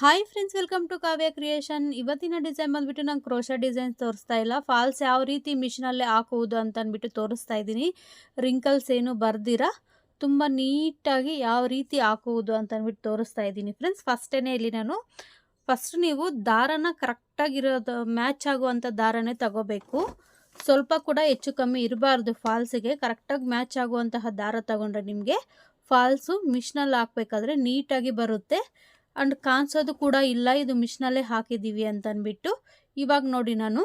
Hi friends welcome to Kavya creation ಇವತ್ತಿನ design ಬಂದ್ಬಿಟ್ಟು ನಾನು ಕ್ರೋಶ ಡಿಸೈನ್ಸ್ ತೋರಿಸ್ತಾ ಇಲ್ಲ. ಫಾಲ್ಸ್ ಯಾವ ರೀತಿ ಮಿಷಿನಲ್ಲೇ ಹಾಕುವುದು ಅಂತ ಅಂದ್ಬಿಟ್ಟು ತೋರಿಸ್ತಾ ಇದ್ದೀನಿ. ರಿಂಕಲ್ಸ್ ಏನು ಬರ್ದಿರ? ತುಂಬ ನೀಟಾಗಿ ಯಾವ ರೀತಿ ಹಾಕುವುದು ಅಂತ ಅಂದ್ಬಿಟ್ಟು ತೋರಿಸ್ತಾ ಇದ್ದೀನಿ ಫ್ರೆಂಡ್ಸ್ ಫಸ್ಟೇ ಇಲ್ಲಿ ನಾನು. ಫಸ್ಟ್ ನೀವು ದಾರನ ಕರೆಕ್ಟಾಗಿರೋದು ಮ್ಯಾಚ್ ಆಗುವಂಥ ದಾರನೇ ತಗೋಬೇಕು. ಸ್ವಲ್ಪ ಕೂಡ ಹೆಚ್ಚು ಕಮ್ಮಿ ಇರಬಾರ್ದು ಫಾಲ್ಸಿಗೆ ಕರೆಕ್ಟಾಗಿ ಮ್ಯಾಚ್ ಆಗುವಂತಹ ದಾರ ತಗೊಂಡ್ರೆ ನಿಮಗೆ ಫಾಲ್ಸು ಮಿಷಿನಲ್ಲಿ ಹಾಕ್ಬೇಕಾದ್ರೆ ನೀಟಾಗಿ ಬರುತ್ತೆ. ಅಂಡ್ ಕಾಣಿಸೋದು ಕೂಡ ಇಲ್ಲ. ಇದು ಮಿಷಿನಲ್ಲೇ ಹಾಕಿದ್ದೀವಿ ಅಂತ ಅಂದ್ಬಿಟ್ಟು ಇವಾಗ ನೋಡಿ ನಾನು.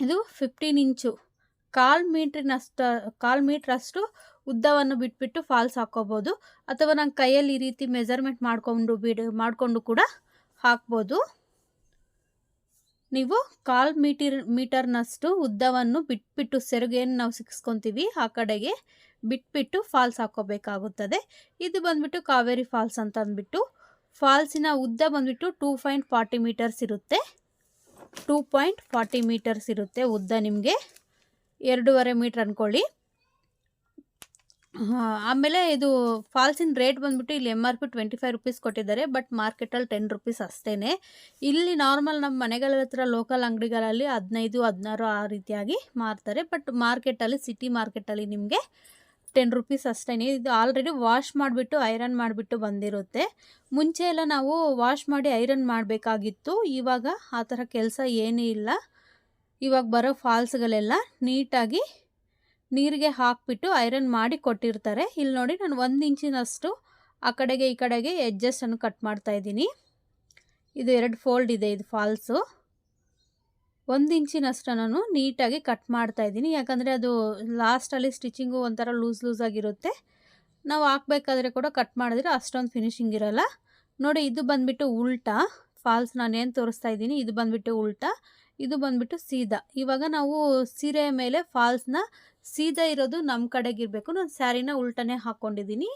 ಇದು ಫಿಫ್ಟೀನ್ ಇಂಚು ಕಾಲು ಮೀಟ್ರಿನಷ್ಟು ಕಾಲು ಮೀಟ್ರಷ್ಟು ಉದ್ದವನ್ನು ಬಿಟ್ಬಿಟ್ಟು ಫಾಲ್ಸ್ ಹಾಕ್ಕೋಬೋದು ಅಥವಾ ನಾನು ಕೈಯಲ್ಲಿ ಈ ರೀತಿ ಮೆಜರ್ಮೆಂಟ್ ಮಾಡಿಕೊಂಡು ಬಿಡು, ಮಾಡಿಕೊಂಡು ಕೂಡ ಹಾಕ್ಬೋದು. ನೀವು ಕಾಲು ಮೀಟರ್, ಮೀಟರ್ನಷ್ಟು ಉದ್ದವನ್ನು ಬಿಟ್ಬಿಟ್ಟು ಸೆರಗೇನು ನಾವು ಸಿಕ್ಸ್ಕೊತೀವಿ ಆ ಕಡೆಗೆ ಬಿಟ್ಬಿಟ್ಟು ಫಾಲ್ಸ್ ಹಾಕೋಬೇಕಾಗುತ್ತದೆ. ಇದು ಬಂದ್ಬಿಟ್ಟು ಕಾವೇರಿ ಫಾಲ್ಸ್ ಅಂತ ಅಂದ್ಬಿಟ್ಟು ಫಾಲ್ಸಿನ ಉದ್ದ ಬಂದ್ಬಿಟ್ಟು ಟೂ ಪಾಯಿಂಟ್ ಫಾರ್ಟಿ ಮೀಟರ್ಸ್ ಇರುತ್ತೆ. ಟೂ ಪಾಯಿಂಟ್ ಫಾರ್ಟಿ ಮೀಟರ್ಸ್ ಇರುತ್ತೆ ಉದ್ದ ನಿಮಗೆ. ಎರಡೂವರೆ ಮೀಟ್ರ್ ಅಂದ್ಕೊಳ್ಳಿ ಆಮೇಲೆ ಇದು ಫಾಲ್ಸಿನ ರೇಟ್ ಬಂದ್ಬಿಟ್ಟು ಇಲ್ಲಿ M R P twenty five rupees ಕೊಟ್ಟಿದ್ದಾರೆ ಬಟ್ ಮಾರ್ಕೆಟಲ್ಲಿ ಟೆನ್ ರುಪೀಸ್ ಅಷ್ಟೇ ಇಲ್ಲಿ ನಾರ್ಮಲ್ ನಮ್ಮ ಮನೆಗಳ ಹತ್ರ ಲೋಕಲ್ ಅಂಗಡಿಗಳಲ್ಲಿ ಹದಿನೈದು, ಹದಿನಾರು ಆ ರೀತಿಯಾಗಿ ಮಾರ್ತಾರೆ ಬಟ್ ಮಾರ್ಕೆಟಲ್ಲಿ ಸಿಟಿ ಮಾರ್ಕೆಟಲ್ಲಿ ನಿಮಗೆ ಟೆನ್ ರುಪೀಸ್ ಅಷ್ಟೇ ಇದು ಆಲ್ರೆಡಿ ವಾಶ್ ಮಾಡಿಬಿಟ್ಟು ಐರನ್ ಮಾಡಿಬಿಟ್ಟು ಬಂದಿರುತ್ತೆ. ಮುಂಚೆ ಎಲ್ಲ ನಾವು ವಾಶ್ ಮಾಡಿ ಐರನ್ ಮಾಡಬೇಕಾಗಿತ್ತು. ಇವಾಗ ಆ ಥರ ಕೆಲಸ ಏನೂ ಇಲ್ಲ. ಇವಾಗ ಬರೋ ಫಾಲ್ಸ್ಗಳೆಲ್ಲ ನೀಟಾಗಿ ನೀರಿಗೆ ಹಾಕಿಬಿಟ್ಟು ಐರನ್ ಮಾಡಿ ಕೊಟ್ಟಿರ್ತಾರೆ. ಇಲ್ಲಿ ನೋಡಿ ನಾನು ಒಂದು ಇಂಚಿನಷ್ಟು ಆ ಕಡೆಗೆ ಈ ಕಡೆಗೆ ಎಡ್ಜಸ್ಟನ್ನು ಕಟ್ ಮಾಡ್ತಾಯಿದ್ದೀನಿ ಇದು ಎರಡು ಫೋಲ್ಡ್ ಇದೆ, ಇದು ಫಾಲ್ಸು ಒಂದು ಇಂಚಿನಷ್ಟು ನಾನು ನೀಟಾಗಿ ಕಟ್ ಮಾಡ್ತಾ ಇದ್ದೀನಿ. ಯಾಕಂದರೆ ಅದು ಲಾಸ್ಟಲ್ಲಿ ಸ್ಟಿಚಿಂಗು ಒಂಥರ ಲೂಸ್ ಆಗಿರುತ್ತೆ. ನಾವು ಹಾಕ್ಬೇಕಾದ್ರೆ ಕೂಡ ಕಟ್ ಮಾಡಿದ್ರೆ ಅಷ್ಟೊಂದು ಫಿನಿಶಿಂಗ್ ಇರೋಲ್ಲ. ನೋಡಿ, ಇದು ಬಂದುಬಿಟ್ಟು ಉಲ್ಟಾ. ಫಾಲ್ಸ್ ನಾನೇನು ತೋರಿಸ್ತಾ ಇದ್ದೀನಿ? ಇದು ಬಂದುಬಿಟ್ಟು ಉಲ್ಟಾ. ಇದು ಬಂದುಬಿಟ್ಟು ಸೀದಾ. ಇವಾಗ ನಾವು ಸೀರೆಯ ಮೇಲೆ ಫಾಲ್ಸ್ನ ಸೀದಾ ಇರೋದು ನಮ್ಮ ಕಡೆಗಿರಬೇಕು. ನಾನು ಸ್ಯಾರಿನ ಉಲ್ಟನೇ ಹಾಕ್ಕೊಂಡಿದ್ದೀನಿ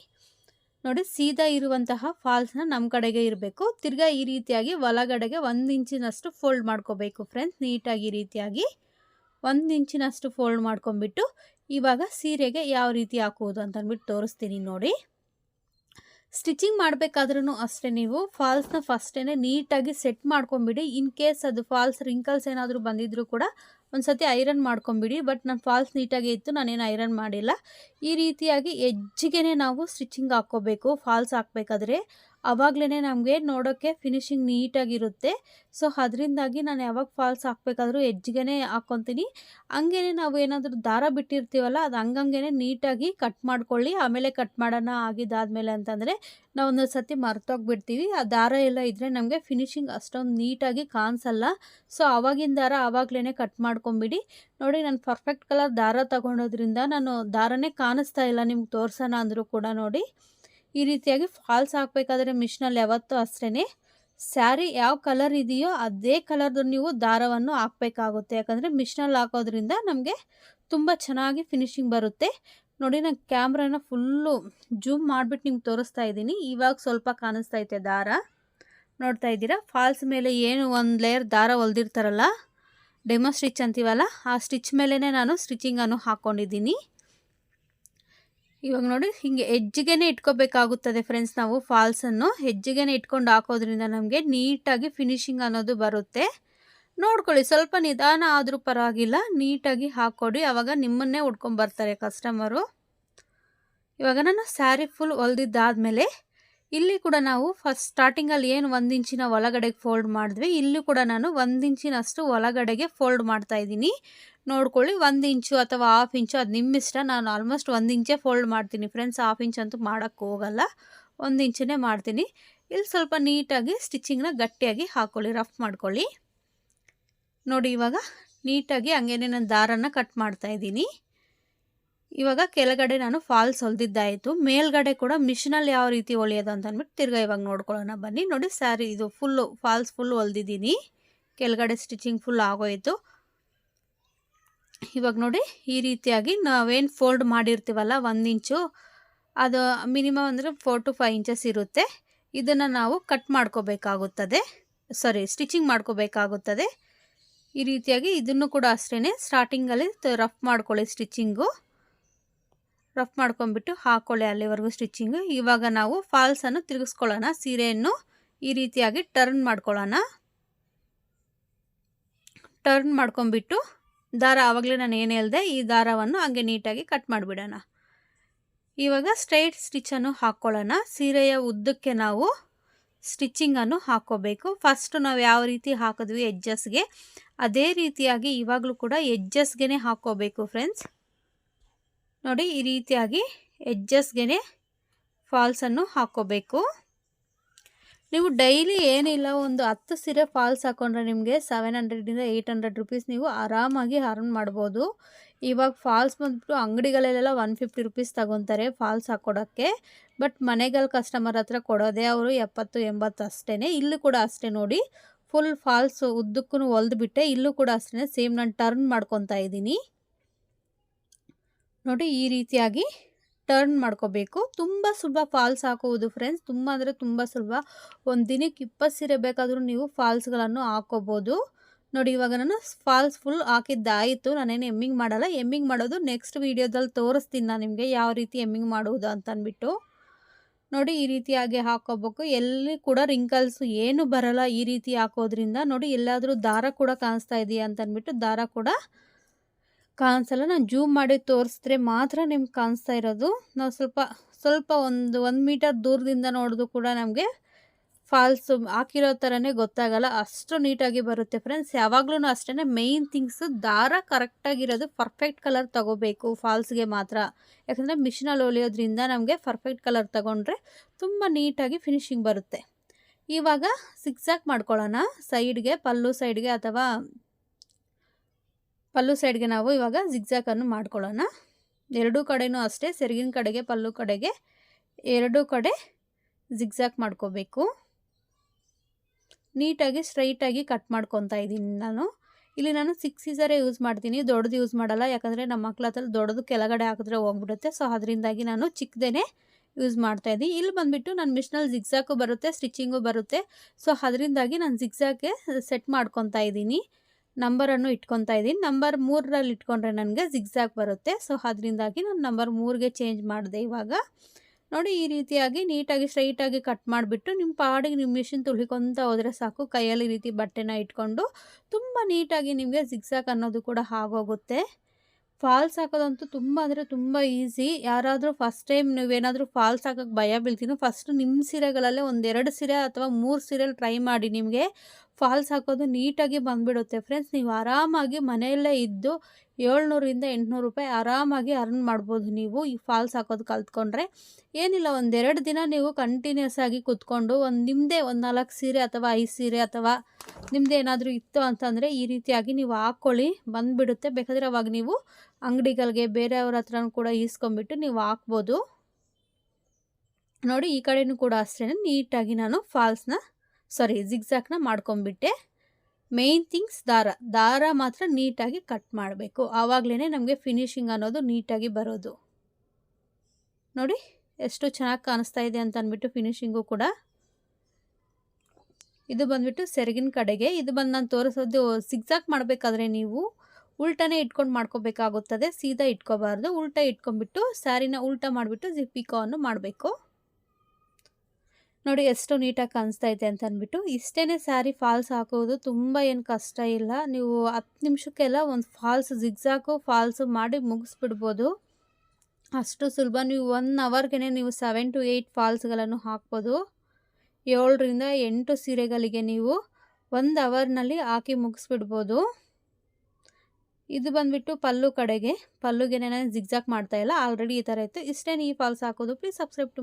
ನೋಡಿ ಸೀದಾ ಇರುವಂತಹ ಫಾಲ್ಸ್ನ ನಮ್ಮ ಕಡೆಗೆ ಇರಬೇಕು. ತಿರ್ಗಾ ಈ ರೀತಿಯಾಗಿ ಒಳಗಡೆಗೆ ಒಂದು ಇಂಚಿನಷ್ಟು ಫೋಲ್ಡ್ ಮಾಡ್ಕೋಬೇಕು ಫ್ರೆಂಡ್ಸ್ ನೀಟಾಗಿ ಈ ರೀತಿಯಾಗಿ ಒಂದು ಇಂಚಿನಷ್ಟು ಫೋಲ್ಡ್ ಮಾಡ್ಕೊಂಬಿಟ್ಟು ಇವಾಗ ಸೀರೆಗೆ ಯಾವ ರೀತಿ ಹಾಕುವುದು ಅಂತ ಅಂದ್ಬಿಟ್ಟು ತೋರಿಸ್ತೀನಿ ನೋಡಿ. ಸ್ಟಿಚಿಂಗ್ ಮಾಡಬೇಕಾದ್ರೂ ಅಷ್ಟೇ ನೀವು ಫಾಲ್ಸ್ನ ಫಸ್ಟೇ ನೀಟಾಗಿ ಸೆಟ್ ಮಾಡ್ಕೊಂಬಿಡಿ. ಇನ್ ಕೇಸ್ ಅದು ಫಾಲ್ಸ್ ರಿಂಕಲ್ಸ್ ಏನಾದರೂ ಬಂದಿದ್ರೂ ಕೂಡ ಒಂದು ಸತಿ ಐರನ್ ಮಾಡ್ಕೊಂಬಿಡಿ. ಬಟ್ ನಾನು ಫಾಲ್ಸ್ ನೀಟಾಗಿ ಇತ್ತು, ನಾನೇನು ಐರನ್ ಮಾಡಿಲ್ಲ. ಈ ರೀತಿಯಾಗಿ ಎಜ್ಜಿಗೆ ನಾವು ಸ್ಟಿಚಿಂಗ್ ಹಾಕ್ಕೋಬೇಕು ಫಾಲ್ಸ್ ಹಾಕಬೇಕಾದ್ರೆ. ಆವಾಗಲೇ ನಮಗೆ ನೋಡೋಕ್ಕೆ ಫಿನಿಶಿಂಗ್ ನೀಟಾಗಿರುತ್ತೆ. ಸೊ ಅದರಿಂದಾಗಿ ನಾನು ಯಾವಾಗ ಫಾಲ್ಸ್ ಹಾಕಬೇಕಾದ್ರೂ ಹೆಜ್ಜಿಗೆ ಹಾಕ್ಕೊತೀನಿ. ಹಂಗೇ ನಾವು ಏನಾದರೂ ದಾರ ಬಿಟ್ಟಿರ್ತೀವಲ್ಲ, ಅದು ಹಂಗಂಗೆ ನೀಟಾಗಿ ಕಟ್ ಮಾಡ್ಕೊಳ್ಳಿ. ಆಮೇಲೆ ಕಟ್ ಮಾಡೋಣ ಆಗಿದ್ದಾದಮೇಲೆ ಅಂತಂದರೆ ನಾವು ಒಂದೊಂದು ಸತಿ ಮರ್ತೋಗ್ಬಿಡ್ತೀವಿ. ಆ ದಾರ ಎಲ್ಲ ಇದ್ದರೆ ನಮಗೆ ಫಿನಿಶಿಂಗ್ ಅಷ್ಟೊಂದು ನೀಟಾಗಿ ಕಾಣಿಸಲ್ಲ. ಸೊ ಆವಾಗಿನ ದಾರ ಆವಾಗಲೇ ಕಟ್ ಮಾಡ್ಕೊಂಬಿಡಿ. ನೋಡಿ, ನಾನು ಪರ್ಫೆಕ್ಟ್ ಕಲರ್ ದಾರ ತಗೊಂಡೋದ್ರಿಂದ ನಾನು ದಾರನೇ ಕಾಣಿಸ್ತಾ ಇಲ್ಲ ನಿಮ್ಗೆ ತೋರಿಸೋಣ ಅಂದರೂ ಕೂಡ ನೋಡಿ. ಈ ರೀತಿಯಾಗಿ ಫಾಲ್ಸ್ ಹಾಕಬೇಕಾದ್ರೆ ಮಿಷಿನಲ್ಲಿ ಯಾವತ್ತೂ ಅಷ್ಟೇ ಸ್ಯಾರಿ ಯಾವ ಕಲರ್ ಇದೆಯೋ ಅದೇ ಕಲರ್ದು ನೀವು ದಾರವನ್ನು ಹಾಕಬೇಕಾಗುತ್ತೆ. ಯಾಕಂದರೆ ಮಿಷಿನಲ್ಲಿ ಹಾಕೋದ್ರಿಂದ ನಮಗೆ ತುಂಬ ಚೆನ್ನಾಗಿ ಫಿನಿಶಿಂಗ್ ಬರುತ್ತೆ. ನೋಡಿ, ನಾನು ಕ್ಯಾಮ್ರಾನ ಫುಲ್ಲು ಜೂಮ್ ಮಾಡಿಬಿಟ್ಟು ನಿಮ್ಗೆ ತೋರಿಸ್ತಾ ಇದ್ದೀನಿ. ಇವಾಗ ಸ್ವಲ್ಪ ಕಾಣಿಸ್ತೈತೆ ದಾರ. ನೋಡ್ತಾ ಇದ್ದೀರಾ? ಫಾಲ್ಸ್ ಮೇಲೆ ಏನು ಒಂದು ಲೇಯರ್ ದಾರ ಹೊಲ್ದಿರ್ತಾರಲ್ಲ? ಡೆಮೋ ಸ್ಟಿಚ್ ಅಂತೀವಲ್ಲ, ಆ ಸ್ಟಿಚ್ ಮೇಲೇ ನಾನು ಸ್ಟಿಚಿಂಗನ್ನು ಹಾಕ್ಕೊಂಡಿದ್ದೀನಿ ಇವಾಗ ನೋಡಿ, ಹಿಂಗೆ ಹೆಜ್ಜಿಗೆನೇ ಇಟ್ಕೋಬೇಕಾಗುತ್ತದೆ ಫ್ರೆಂಡ್ಸ್ ನಾವು ಫಾಲ್ಸನ್ನು ಹೆಜ್ಜಿಗೆನೇ ಇಟ್ಕೊಂಡು ಹಾಕೋದ್ರಿಂದ ನಮಗೆ ನೀಟಾಗಿ ಫಿನಿಶಿಂಗ್ ಅನ್ನೋದು ಬರುತ್ತೆ. ನೋಡ್ಕೊಳ್ಳಿ, ಸ್ವಲ್ಪ ನಿಧಾನ ಆದರೂ ಪರವಾಗಿಲ್ಲ, ನೀಟಾಗಿ ಹಾಕ್ಕೊಡಿ. ಆವಾಗ ನಿಮ್ಮನ್ನೇ ಉಡ್ಕೊಂಬರ್ತಾರೆ ಕಸ್ಟಮರು ಇವಾಗ ನಾನು ಸ್ಯಾರಿ ಫುಲ್ ಹೊಲ್ದಿದ್ದಾದಮೇಲೆ ಇಲ್ಲಿ ಕೂಡ ನಾವು ಫಸ್ಟ್ ಸ್ಟಾರ್ಟಿಂಗಲ್ಲಿ ಏನು ಒಂದು ಇಂಚಿನ ಒಳಗಡೆಗೆ ಫೋಲ್ಡ್ ಮಾಡಿದ್ವಿ. ಇಲ್ಲಿ ಕೂಡ ನಾನು ಒಂದು ಇಂಚಿನಷ್ಟು ಒಳಗಡೆಗೆ ಫೋಲ್ಡ್ ಮಾಡ್ತಾ ಇದ್ದೀನಿ. ನೋಡ್ಕೊಳ್ಳಿ, ಒಂದು ಇಂಚು ಅಥವಾ ಹಾಫ್ ಇಂಚು, ಅದು ನಿಮ್ಮ ಇಷ್ಟ. ನಾನು ಆಲ್ಮೋಸ್ಟ್ ಒಂದು ಇಂಚೇ ಫೋಲ್ಡ್ ಮಾಡ್ತೀನಿ. ಫ್ರೆಂಡ್ಸ್ ಹಾಫ್ ಇಂಚ್ ಅಂತೂ ಮಾಡೋಕ್ಕೆ ಹೋಗಲ್ಲ. ಒಂದು ಇಂಚನೇ ಮಾಡ್ತೀನಿ. ಇಲ್ಲಿ ಸ್ವಲ್ಪ ನೀಟಾಗಿ ಸ್ಟಿಚ್ಚಿಂಗ್ನ ಗಟ್ಟಿಯಾಗಿ ಹಾಕ್ಕೊಳ್ಳಿ ರಫ್ ಮಾಡ್ಕೊಳ್ಳಿ. ನೋಡಿ ಇವಾಗ ನೀಟಾಗಿ ಹಂಗೇನೆ ನಾನು ದಾರನ ಕಟ್ ಮಾಡ್ತಾ ಇದ್ದೀನಿ. ಇವಾಗ ಕೆಳಗಡೆ ನಾನು ಫಾಲ್ಸ್ ಹೊಲ್ದಿದ್ದಾಯಿತು. ಮೇಲ್ಗಡೆ ಕೂಡ ಮಿಷಿನಲ್ಲಿ ಯಾವ ರೀತಿ ಹೊಲಿಯೋದು ಅಂತ ಅಂದ್ಬಿಟ್ಟು ತಿರ್ಗಾ ಇವಾಗ ನೋಡ್ಕೊಳ್ಳೋಣ. ಬನ್ನಿ ನೋಡಿ ಸ್ಯಾರಿ ಇದು ಫುಲ್ಲು ಫಾಲ್ಸ್ ಫುಲ್ ಹೊಲ್ದಿದ್ದೀನಿ. ಕೆಳಗಡೆ ಸ್ಟಿಚಿಂಗ್ ಫುಲ್ ಆಗೋಯಿತು. ಇವಾಗ ನೋಡಿ ಈ ರೀತಿಯಾಗಿ ನಾವೇನು ಫೋಲ್ಡ್ ಮಾಡಿರ್ತೀವಲ್ಲ ಒಂದು ಇಂಚು ಅದು ಮಿನಿಮಮ್ ಅಂದರೆ ಫೋರ್ ಟು ಫೈವ್ ಇಂಚಸ್ ಇರುತ್ತೆ. ಇದನ್ನು ನಾವು ಕಟ್ ಮಾಡ್ಕೋಬೇಕಾಗುತ್ತದೆ. ಸಾರಿ ಸ್ಟಿಚಿಂಗ್ ಮಾಡ್ಕೋಬೇಕಾಗುತ್ತದೆ. ಈ ರೀತಿಯಾಗಿ ಇದನ್ನು ಕೂಡ ಅಷ್ಟೇ ಸ್ಟಾರ್ಟಿಂಗಲ್ಲಿ ರಫ್ ಮಾಡ್ಕೊಳ್ಳಿ ಸ್ಟಿಚಿಂಗು ರಫ್ ಮಾಡ್ಕೊಂಬಿಟ್ಟು ಹಾಕೊಳ್ಳಿ ಅಲ್ಲಿವರೆಗೂ ಸ್ಟಿಚ್ಚಿಂಗು. ಇವಾಗ ನಾವು ಫಾಲ್ಸನ್ನು ತಿರುಗಿಸ್ಕೊಳ್ಳೋಣ. ಸೀರೆಯನ್ನು ಈ ರೀತಿಯಾಗಿ ಟರ್ನ್ ಮಾಡ್ಕೊಳ್ಳೋಣ. ಟರ್ನ್ ಮಾಡ್ಕೊಂಬಿಟ್ಟು ದಾರ ಆವಾಗಲೇ ನಾನು ಏನು ಹೇಳಿದೆ, ಈ ದಾರವನ್ನು ಹಾಗೆ ನೀಟಾಗಿ ಕಟ್ ಮಾಡಿಬಿಡೋಣ. ಇವಾಗ ಸ್ಟ್ರೈಟ್ ಸ್ಟಿಚ್ಚನ್ನು ಹಾಕ್ಕೊಳ್ಳೋಣ ಸೀರೆಯ ಉದ್ದಕ್ಕೆ ನಾವು ಸ್ಟಿಚ್ಚಿಂಗನ್ನು ಹಾಕ್ಕೋಬೇಕು. ಫಸ್ಟು ನಾವು ಯಾವ ರೀತಿ ಹಾಕಿದ್ವಿ ಎಜ್ಜಸ್ಗೆ ಅದೇ ರೀತಿಯಾಗಿ ಇವಾಗಲೂ ಕೂಡ ಎಜ್ಜಸ್ಗೆ ಹಾಕ್ಕೋಬೇಕು ಫ್ರೆಂಡ್ಸ್ ನೋಡಿ ಈ ರೀತಿಯಾಗಿ ಎಡ್ಜಸ್ಗೆ ಫಾಲ್ಸನ್ನು ಹಾಕ್ಕೋಬೇಕು ನೀವು ಡೈಲಿ ಏನಿಲ್ಲ, ಒಂದು ಹತ್ತು ಸೀರೆ ಫಾಲ್ಸ್ ಹಾಕ್ಕೊಂಡ್ರೆ ನಿಮಗೆ ಸೆವೆನ್ ಹಂಡ್ರೆಡಿಂದ ಏಯ್ಟ್ ಹಂಡ್ರೆಡ್ ರುಪೀಸ್ ನೀವು ಆರಾಮಾಗಿ ಅರ್ನ್ ಮಾಡ್ಬೋದು. ಇವಾಗ ಫಾಲ್ಸ್ ಬಂದ್ಬಿಟ್ಟು ಅಂಗಡಿಗಳಲ್ಲೆಲ್ಲ ಒನ್ ಫಿಫ್ಟಿ ರುಪೀಸ್ ತಗೊತಾರೆ ಫಾಲ್ಸ್ ಹಾಕ್ಕೊಡೋಕ್ಕೆ ಬಟ್ ಮನೆಗಳ ಕಸ್ಟಮರ್ ಹತ್ರ ಕೊಡೋದೇ ಅವರು ಎಪ್ಪತ್ತು, ಎಂಬತ್ತು ಅಷ್ಟೇ ಇಲ್ಲೂ ಕೂಡ ಅಷ್ಟೇ ನೋಡಿ ಫುಲ್ ಫಾಲ್ಸ್ ಉದ್ದಕ್ಕೂ ಹೊಲಿದ್ಬಿಟ್ಟೆ, ಇಲ್ಲೂ ಕೂಡ ಅಷ್ಟೇ ಸೇಮ್ ನಾನು ಟರ್ನ್ ಮಾಡ್ಕೊತಾ ಇದ್ದೀನಿ. ನೋಡಿ ಈ ರೀತಿಯಾಗಿ ಟರ್ನ್ ಮಾಡ್ಕೋಬೇಕು. ತುಂಬ ಸುಲಭ ಫಾಲ್ಸ್ ಹಾಕೋದು ಫ್ರೆಂಡ್ಸ್ ತುಂಬ ಅಂದರೆ ತುಂಬ ಸುಲಭ. ಒಂದು ದಿನಕ್ಕೆ ಇಪ್ಪತ್ತು ಸೀರೆ ಬೇಕಾದರೂ ನೀವು ಫಾಲ್ಸ್ಗಳನ್ನು ಹಾಕೋಬೋದು. ನೋಡಿ ಇವಾಗ ನಾನು ಫಾಲ್ಸ್ ಫುಲ್ ಹಾಕಿದ್ದಾಯಿತು. ನಾನೇನು ಎಮ್ಮಿಂಗ್ ಮಾಡಲ್ಲ. ಎಮ್ಮಿಂಗ್ ಮಾಡೋದು ನೆಕ್ಸ್ಟ್ ವೀಡಿಯೋದಲ್ಲಿ ತೋರಿಸ್ತೀನಿ ನಾನು ನಿಮಗೆ ಯಾವ ರೀತಿ ಎಮ್ಮಿಂಗ್ ಮಾಡುವುದು ಅಂತ ಅಂದ್ಬಿಟ್ಟು ನೋಡಿ ಈ ರೀತಿಯಾಗಿ ಹಾಕೋಬೇಕು. ಎಲ್ಲಿ ಕೂಡ ರಿಂಕಲ್ಸ್ ಏನು ಬರಲ್ಲ ಈ ರೀತಿ ಹಾಕೋದ್ರಿಂದ. ನೋಡಿ ಎಲ್ಲಾದರೂ ದಾರ ಕೂಡ ಕಾಣಿಸ್ತಾ ಇದೆಯಾ ಅಂತ ಅಂದ್ಬಿಟ್ಟು ದಾರ ಕೂಡ ಕಾಣಿಸಲ್ಲ ನಾನು ಜೂಮ್ ಮಾಡಿ ತೋರಿಸಿದ್ರೆ ಮಾತ್ರ ನಿಮ್ಗೆ ಕಾಣಿಸ್ತಾ ಇರೋದು. ನಾವು ಸ್ವಲ್ಪ ಸ್ವಲ್ಪ ಒಂದು ಒಂದು ಮೀಟರ್ ದೂರದಿಂದ ನೋಡಿದ್ರು ಕೂಡ ನಮಗೆ ಫಾಲ್ಸು ಹಾಕಿರೋ ಥರನೇ ಗೊತ್ತಾಗಲ್ಲ. ಅಷ್ಟು ನೀಟಾಗಿ ಬರುತ್ತೆ ಫ್ರೆಂಡ್ಸ್ ಯಾವಾಗಲೂ ಅಷ್ಟೇ ಮೇಯ್ನ್ ಥಿಂಗ್ಸು ದಾರ ಕರೆಕ್ಟಾಗಿರೋದು ಪರ್ಫೆಕ್ಟ್ ಕಲರ್ ತೊಗೋಬೇಕು ಫಾಲ್ಸ್ಗೆ ಮಾತ್ರ. ಯಾಕಂದರೆ ಮಿಷಿನಲ್ಲಿ ಹೊಲಿಯೋದ್ರಿಂದ ನಮಗೆ ಪರ್ಫೆಕ್ಟ್ ಕಲರ್ ತೊಗೊಂಡ್ರೆ ತುಂಬ ನೀಟಾಗಿ ಫಿನಿಶಿಂಗ್ ಬರುತ್ತೆ. ಇವಾಗ ಸಿಕ್ಸಾಕ್ ಮಾಡ್ಕೊಳ್ಳೋಣ. ಸೈಡ್ಗೆ ಪಲ್ಲು ಸೈಡ್ಗೆ ಅಥವಾ ಪಲ್ಲು ಸೈಡ್ಗೆ ನಾವು ಇವಾಗ ಜಿಗ್ಜಾಕನ್ನು ಮಾಡ್ಕೊಳ್ಳೋಣ. ಎರಡೂ ಕಡೆಯೂ ಅಷ್ಟೇ, ಸೆರಗಿನ ಕಡೆಗೆ, ಪಲ್ಲು ಕಡೆಗೆ ಎರಡೂ ಕಡೆ ಜಿಗ್ಜಾಕ್ ಮಾಡ್ಕೋಬೇಕು. ನೀಟಾಗಿ ಸ್ಟ್ರೈಟಾಗಿ ಕಟ್ ಮಾಡ್ಕೊತಾ ಇದ್ದೀನಿ ನಾನು. ಇಲ್ಲಿ ನಾನು ಸಿಕ್ಸ್ ಸೀಸರೇ ಯೂಸ್ ಮಾಡ್ತೀನಿ. ದೊಡ್ಡದು ಯೂಸ್ ಮಾಡಲ್ಲ, ಯಾಕಂದರೆ ನಮ್ಮ ಮಕ್ಳ ಹತ್ರ ದೊಡ್ಡದು ಕೆಳಗಡೆ ಹಾಕಿದ್ರೆ ಹೋಗ್ಬಿಡುತ್ತೆ. ಸೊ ಅದರಿಂದಾಗಿ ನಾನು ಚಿಕ್ಕದೇ ಯೂಸ್ ಮಾಡ್ತಾ ಇದ್ದೀನಿ. ಇಲ್ಲಿ ಬಂದುಬಿಟ್ಟು ನನ್ನ ಮಿಷನಲ್ಲಿ ಜಿಗ್ಸಾಕು ಬರುತ್ತೆ ಸ್ಟಿಚಿಂಗು ಬರುತ್ತೆ. ಸೊ ಅದರಿಂದಾಗಿ ನಾನು ಜಿಗ್ಸಾಗೆ ಸೆಟ್ ಮಾಡ್ಕೊತಾ ಇದ್ದೀನಿ. ನಂಬರನ್ನು ಇಟ್ಕೊತಾ ಇದ್ದೀನಿ. ನಂಬರ್ ಮೂರರಲ್ಲಿ ಇಟ್ಕೊಂಡ್ರೆ ನನಗೆ ಜಿಗ್ಸಾಗ್ ಬರುತ್ತೆ. ಸೊ ಅದರಿಂದಾಗಿ ನಾನು ನಂಬರ್ ಮೂರಿಗೆ ಚೇಂಜ್ ಮಾಡಿದೆ ಇವಾಗ. ನೋಡಿ, ಈ ರೀತಿಯಾಗಿ ನೀಟಾಗಿ ಸ್ಟ್ರೈಟಾಗಿ ಕಟ್ ಮಾಡಿಬಿಟ್ಟು ನಿಮ್ಮ ಪಾಡಿಗೆ ನಿಮ್ಮ ಮಿಷಿನ್ ತುಳ್ಕೊತಾ ಹೋದರೆ ಸಾಕು. ಕೈಯಲ್ಲಿ ರೀತಿ ಬಟ್ಟೆನ ಇಟ್ಕೊಂಡು ತುಂಬ ನೀಟಾಗಿ ನಿಮಗೆ ಜಿಗ್ಸಾಕ್ ಅನ್ನೋದು ಕೂಡ ಆಗೋಗುತ್ತೆ. ಫಾಲ್ಸ್ ಹಾಕೋದಂತೂ ತುಂಬ ಅಂದರೆ ತುಂಬ ಈಸಿ ಯಾರಾದರೂ ಫಸ್ಟ್ ಟೈಮ್ ನೀವೇನಾದರೂ ಫಾಲ್ಸ್ ಹಾಕೋಕ್ಕೆ ಭಯ ಬೀಳ್ತೀನೋ ಫಸ್ಟ್ ನಿಮ್ಮ ಸೀರೆಗಳಲ್ಲೇ ಒಂದೆರಡು ಸೀರೆ ಅಥವಾ ಮೂರು ಸೀರೆಲಿ ಟ್ರೈ ಮಾಡಿ ನಿಮಗೆ. ಫಾಲ್ಸ್ ಹಾಕೋದು ನೀಟಾಗಿ ಬಂದುಬಿಡುತ್ತೆ. ಫ್ರೆಂಡ್ಸ್, ನೀವು ಆರಾಮಾಗಿ ಮನೆಯಲ್ಲೇ ಇದ್ದು ಏಳ್ನೂರಿಂದ ಎಂಟುನೂರು ರೂಪಾಯಿ ಆರಾಮಾಗಿ ಅರ್ನ್ ಮಾಡ್ಬೋದು ನೀವು ಈ ಫಾಲ್ಸ್ ಹಾಕೋದು ಕಲ್ತ್ಕೊಂಡ್ರೆ. ಏನಿಲ್ಲ, ಒಂದೆರಡು ದಿನ ನೀವು ಕಂಟಿನ್ಯೂಸ್ ಆಗಿ ಕೂತ್ಕೊಂಡು ಒಂದು ನಿಮ್ಮದೇ ಒಂದು ನಾಲ್ಕು ಸೀರೆ ಅಥವಾ ಐದು ಸೀರೆ ಅಥವಾ ನಿಮ್ಮದೇ ಏನಾದರೂ ಇತ್ತು ಅಂತಂದರೆ ಈ ರೀತಿಯಾಗಿ ನೀವು ಹಾಕ್ಕೊಳ್ಳಿ, ಬಂದುಬಿಡುತ್ತೆ. ಬೇಕಾದರೆ ಅವಾಗ ನೀವು ಅಂಗಡಿಗಳಿಗೆ ಬೇರೆಯವ್ರ ಹತ್ರ ಕೂಡ ಈಸ್ಕೊಂಬಿಟ್ಟು ನೀವು ಹಾಕ್ಬೋದು. ನೋಡಿ, ಈ ಕಡೆಯೂ ಕೂಡ ಅಷ್ಟೇ ನೀಟಾಗಿ ನಾನು ಫಾಲ್ಸ್ನ ಸಾರಿ ಜಿಗ್ಸಾಕ್ನ ಮಾಡ್ಕೊಂಬಿಟ್ಟೆ ಮೇಯ್ನ್ ಥಿಂಗ್ಸ್ ದಾರ. ದಾರ ಮಾತ್ರ ನೀಟಾಗಿ ಕಟ್ ಮಾಡಬೇಕು. ಆವಾಗಲೇ ನಮಗೆ ಫಿನಿಶಿಂಗ್ ಅನ್ನೋದು ನೀಟಾಗಿ ಬರೋದು. ನೋಡಿ, ಎಷ್ಟು ಚೆನ್ನಾಗಿ ಕಾಣಿಸ್ತಾ ಇದೆ ಅಂತ ಅಂದ್ಬಿಟ್ಟು ಫಿನಿಶಿಂಗು ಕೂಡ. ಇದು ಬಂದ್ಬಿಟ್ಟು ಸೆರಗಿನ ಕಡೆಗೆ. ಇದು ಬಂದು ನಾನು ತೋರಿಸೋದು ಸಿಗ್ಸಾಕ್ ಮಾಡಬೇಕಾದ್ರೆ ನೀವು ಉಲ್ಟಾನೇ ಇಟ್ಕೊಂಡು ಮಾಡ್ಕೋಬೇಕಾಗುತ್ತದೆ. ಸೀದಾ ಇಟ್ಕೋಬಾರ್ದು. ಉಲ್ಟಾ ಇಟ್ಕೊಂಡ್ಬಿಟ್ಟು ಸ್ಯಾರಿನ ಉಲ್ಟಾ ಮಾಡಿಬಿಟ್ಟು ಜಿಪ್ಪಿಕೋವನ್ನು ಮಾಡಬೇಕು. ನೋಡಿ ಎಷ್ಟು ನೀಟಾಗಿ ಕಾಣಿಸ್ತಾ ಇದೆ ಅಂತ ಅಂದ್ಬಿಟ್ಟು ಇಷ್ಟೇ ಸ್ಯಾರಿ ಫಾಲ್ಸ್ ಹಾಕೋದು ತುಂಬ ಏನು ಕಷ್ಟ ಇಲ್ಲ. ನೀವು ಹತ್ತು ನಿಮಿಷಕ್ಕೆಲ್ಲ ಒಂದು ಫಾಲ್ಸ್ ಜಿಗ್ಸಾಕು ಫಾಲ್ಸು ಮಾಡಿ ಮುಗಿಸ್ಬಿಡ್ಬೋದು. ಅಷ್ಟು ಸುಲಭ. ನೀವು ಒನ್ ಅವರ್ಗೆ ನೀವು ಸೆವೆನ್ ಟು ಏಯ್ಟ್ ಫಾಲ್ಸ್ಗಳನ್ನು ಹಾಕ್ಬೋದು. ಏಳರಿಂದ ಎಂಟು ಸೀರೆಗಳಿಗೆ ನೀವು ಒಂದು ಅವರ್ನಲ್ಲಿ ಹಾಕಿ ಮುಗಿಸ್ಬಿಡ್ಬೋದು. ಇದು ಬಂದುಬಿಟ್ಟು ಪಲ್ಲು ಕಡೆಗೆ. ಪಲ್ಲುಗೆ ನಾನು ಜಿಗ್ಜಾಕ್ ಮಾಡ್ತಾ ಇಲ್ಲ. ಆಲ್ರೆಡಿ ಈ ಥರ ಇತ್ತು. ಇಷ್ಟೇ ಈ ಫಾಲ್ಸ್ ಹಾಕೋದು. Please subscribe to